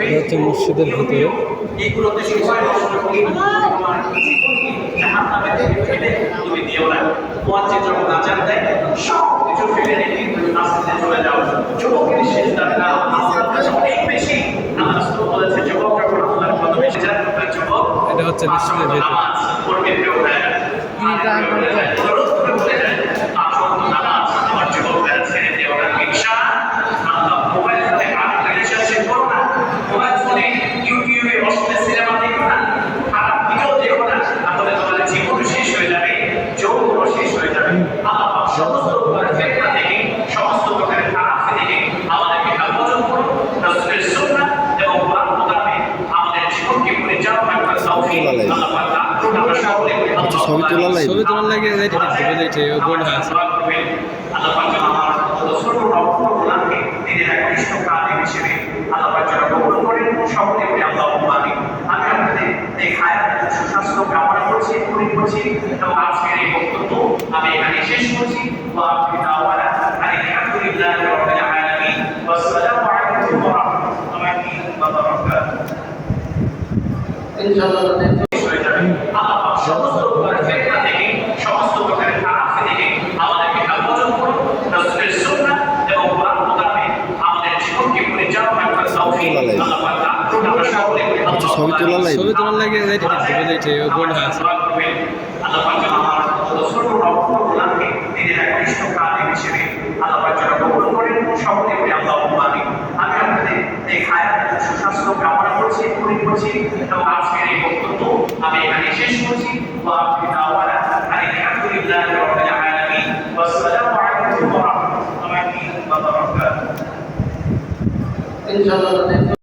এটা হচ্ছে মসজিদের ভিতরে। এইগুলোতে সময় নষ্ট করি সমস্ত প্রকারের ফেতনা থেকে সমস্ত প্রকারের খারাপ থেকে আমাদেরকে হেফাজত করুন। রাসূলের সুন্নাহ এবং কোরআন মোতাবেক আমাদের জীবনকে পরিচালনা করার তৌফিক আল্লাহ পাক দান করুন। আমরা সকলে ছবি তোলার লাইভ। ছবি তোলার লাগে যাইতে দেখতে বুঝাইছে গোল আছে। আল্লাহ পাক আমার একনিষ্ঠ কাজে হিসেবে আল্লাহ পাক যেন কবুল করেন সকলে বলে আল্লাহ আমি আমি আপনাদের এই হায়াত সুস্বাস্থ্য কামনা করছি পুরি করছি এবং আজকের এই বক্তব্য আমি এখানে শেষ করছি। ওয়া আখিরু দাওয়ানা আলহামদুলিল্লাহি রাব্বিল ছবি তোলার লাইভ ছবি তোলার লাগে যাইতে গোল আছে আল্লাহ পাক আমার ছোট রক্ত নিজের একনিষ্ঠ কাজে হিসেবে আল্লাহ পাক যেন কবুল করেন সকলে বলি আল্লাহ আমি আমি আপনাদের এই হায়াত সুস্বাস্থ্য কামনা করছি পুরি করছি এবং আজকের এই বক্তব্য আমি এখানে শেষ করছি ওয়া আখিরু দাওয়ানা আলহামদুলিল্লাহি রাব্বিল আলামিন ওয়াসসালামু আলাইকুম ওয়া রাহমাতুল্লাহি ওয়া বারাকাতুহু ইনশাআল্লাহ